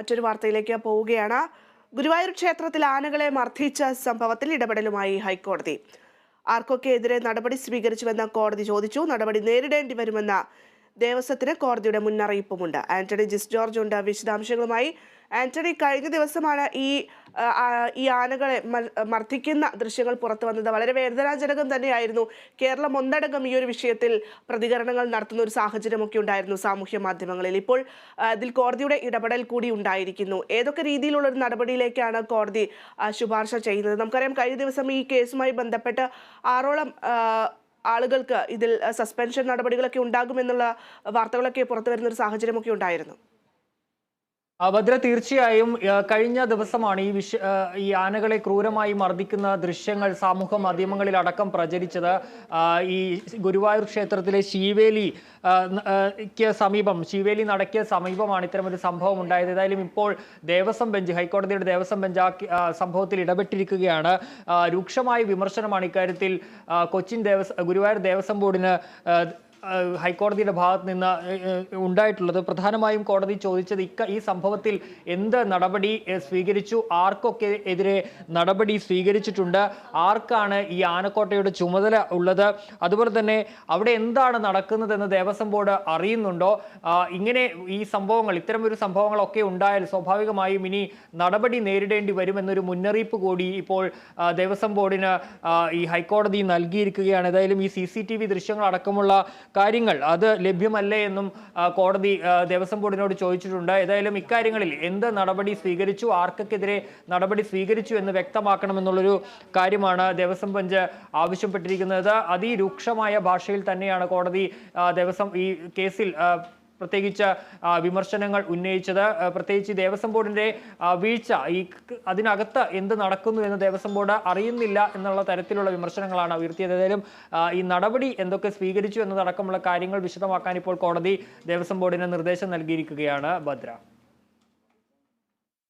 മറ്റൊരു വാർത്തയിലേക്ക് പോവുകയാണ്. ഗുരുവായൂർ ക്ഷേത്രത്തിൽ ആനകളെ മർദ്ദിച്ച സംഭവത്തിൽ ഇടപെടലുമായി ഹൈക്കോടതി. ആർക്കൊക്കെ എതിരെ നടപടി സ്വീകരിച്ചുവെന്ന് കോടതി ചോദിച്ചു. നടപടി നേരിടേണ്ടി വരുമെന്ന ദേവസ്വത്തിന് കോടതിയുടെ മുന്നറിയിപ്പുമുണ്ട്. ആന്റണി ജിസ് ജോർജ് ഉണ്ട്. വിശദാംശങ്ങളുമായി ആന്റണി കഴിഞ്ഞ ദിവസമാണ് ഈ ഈ ആനകളെ മർ- മർദ്ദിക്കുന്ന ദൃശ്യങ്ങൾ പുറത്തു വന്നത്. വളരെ വേദനാജനകം തന്നെയായിരുന്നു. കേരളം ഒന്നടങ്കം ഈ ഒരു വിഷയത്തിൽ പ്രതികരണങ്ങൾ നടത്തുന്ന ഒരു സാഹചര്യമൊക്കെ ഉണ്ടായിരുന്നു സാമൂഹ്യ മാധ്യമങ്ങളിൽ. ഇപ്പോൾ അതിൽ കോടതിയുടെ ഇടപെടൽ കൂടി ഉണ്ടായിരിക്കുന്നു. ഏതൊക്കെ രീതിയിലുള്ള ഒരു നടപടിയിലേക്കാണ് കോടതി ശുപാർശ ചെയ്യുന്നത്? നമുക്കറിയാം കഴിഞ്ഞ ദിവസം ഈ കേസുമായി ബന്ധപ്പെട്ട് ആറോളം ആളുകൾക്ക് ഇതിൽ സസ്പെൻഷൻ നടപടികളൊക്കെ ഉണ്ടാകുമെന്നുള്ള വാർത്തകളൊക്കെ പുറത്തു വരുന്ന ഒരു സാഹചര്യമൊക്കെ ഉണ്ടായിരുന്നു. ഭദ്ര തീർച്ചയായും കഴിഞ്ഞ ദിവസമാണ് ഈ വിഷ ഈ ആനകളെ ക്രൂരമായി മർദ്ദിക്കുന്ന ദൃശ്യങ്ങൾ സമൂഹ മാധ്യമങ്ങളിൽ അടക്കം പ്രചരിച്ചത്. ഈ ഗുരുവായൂർ ക്ഷേത്രത്തിലെ ശീവേലി ക്ക് സമീപം ശിവേലി നടക്കിയ സമീപമാണ് ഇത്തരമൊരു സംഭവം ഉണ്ടായത്. ഏതായാലും ഇപ്പോൾ ദേവസ്വം ബെഞ്ച് ഹൈക്കോടതിയുടെ ദേവസ്വം ബെഞ്ച് ആ സംഭവത്തിൽ ഇടപെട്ടിരിക്കുകയാണ്. രൂക്ഷമായ വിമർശനമാണ് ഇക്കാര്യത്തിൽ കൊച്ചിൻ ദേവസ്വം ഗുരുവായൂർ ദേവസ്വം ബോർഡിന് ഹൈക്കോടതിയുടെ ഭാഗത്ത് നിന്ന് ഉണ്ടായിട്ടുള്ളത്. പ്രധാനമായും കോടതി ചോദിച്ചത് ഇക്ക ഈ സംഭവത്തിൽ എന്ത് നടപടി സ്വീകരിച്ചു? ആർക്കൊക്കെ എതിരെ നടപടി സ്വീകരിച്ചിട്ടുണ്ട്? ആർക്കാണ് ഈ ആനക്കോട്ടയുടെ ചുമതല ഉള്ളത്? അതുപോലെ തന്നെ അവിടെ എന്താണ് നടക്കുന്നതെന്ന് ദേവസ്വം ബോർഡ് അറിയുന്നുണ്ടോ? ഇങ്ങനെ ഈ സംഭവങ്ങൾ ഇത്തരമൊരു സംഭവങ്ങളൊക്കെ ഉണ്ടായാൽ സ്വാഭാവികമായും ഇനി നടപടി നേരിടേണ്ടി വരുമെന്നൊരു മുന്നറിയിപ്പ് കൂടി ഇപ്പോൾ ദേവസ്വം ബോർഡിന് ഈ ഹൈക്കോടതി നൽകിയിരിക്കുകയാണ്. ഏതായാലും ഈ സി ദൃശ്യങ്ങൾ അടക്കമുള്ള കാര്യങ്ങൾ. അത് ലഭ്യമല്ലേ എന്നും കോടതി ദേവസ്വം ബോർഡിനോട് ചോദിച്ചിട്ടുണ്ട്. ഏതായാലും ഇക്കാര്യങ്ങളിൽ എന്ത് നടപടി സ്വീകരിച്ചു ആർക്കൊക്കെതിരെ നടപടി സ്വീകരിച്ചു എന്ന് വ്യക്തമാക്കണമെന്നുള്ളൊരു കാര്യമാണ് ദേവസ്വം ബെഞ്ച് ആവശ്യപ്പെട്ടിരിക്കുന്നത്. അതിരൂക്ഷമായ ഭാഷയിൽ തന്നെയാണ് കോടതി ദേവസ്വം ഈ കേസിൽ പ്രത്യേകിച്ച് വിമർശനങ്ങൾ ഉന്നയിച്ചത്. പ്രത്യേകിച്ച് ദേവസ്വം ബോർഡിന്റെ വീഴ്ച ഈ അതിനകത്ത് എന്ത് നടക്കുന്നു എന്ന് ദേവസ്വം ബോർഡ് അറിയുന്നില്ല എന്നുള്ള തരത്തിലുള്ള വിമർശനങ്ങളാണ് ഉയർത്തിയത്. ഏതായാലും ഈ നടപടി എന്തൊക്കെ സ്വീകരിച്ചു എന്നതടക്കമുള്ള കാര്യങ്ങൾ വിശദമാക്കാൻ ഇപ്പോൾ കോടതി ദേവസ്വം ബോർഡിന് നിർദ്ദേശം നൽകിയിരിക്കുകയാണ് ഭദ്ര.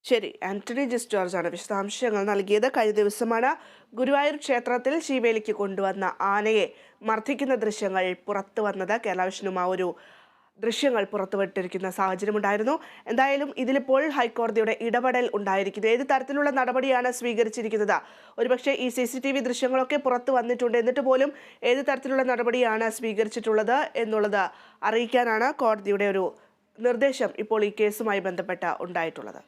ശരി ആന്റണി ജസ് ജോർജ് ആണ് വിശദാംശങ്ങൾ നൽകിയത്. കഴിഞ്ഞ ദിവസമാണ് ഗുരുവായൂർ ക്ഷേത്രത്തിൽ ശീവേലിക്ക് കൊണ്ടുവന്ന ആനയെ മർദ്ദിക്കുന്ന ദൃശ്യങ്ങൾ പുറത്തു വന്നത്. കേരള വിഷ്ണുമാ ഒരു ദൃശ്യങ്ങൾ പുറത്തുവിട്ടിരിക്കുന്ന സാഹചര്യമുണ്ടായിരുന്നു എന്തായാലും ഇതിലിപ്പോൾ ഹൈക്കോടതിയുടെ ഇടപെടൽ ഉണ്ടായിരിക്കുന്നു. ഏത് തരത്തിലുള്ള നടപടിയാണ് സ്വീകരിച്ചിരിക്കുന്നത്? ഒരുപക്ഷെ ഈ സി സി ടി വി ദൃശ്യങ്ങളൊക്കെ പുറത്തു വന്നിട്ടുണ്ട്. എന്നിട്ട് പോലും ഏത് തരത്തിലുള്ള നടപടിയാണ് സ്വീകരിച്ചിട്ടുള്ളത് എന്നുള്ളത് അറിയിക്കാനാണ് കോടതിയുടെ ഒരു നിർദ്ദേശം ഇപ്പോൾ ഈ കേസുമായി ബന്ധപ്പെട്ട് ഉണ്ടായിട്ടുള്ളത്.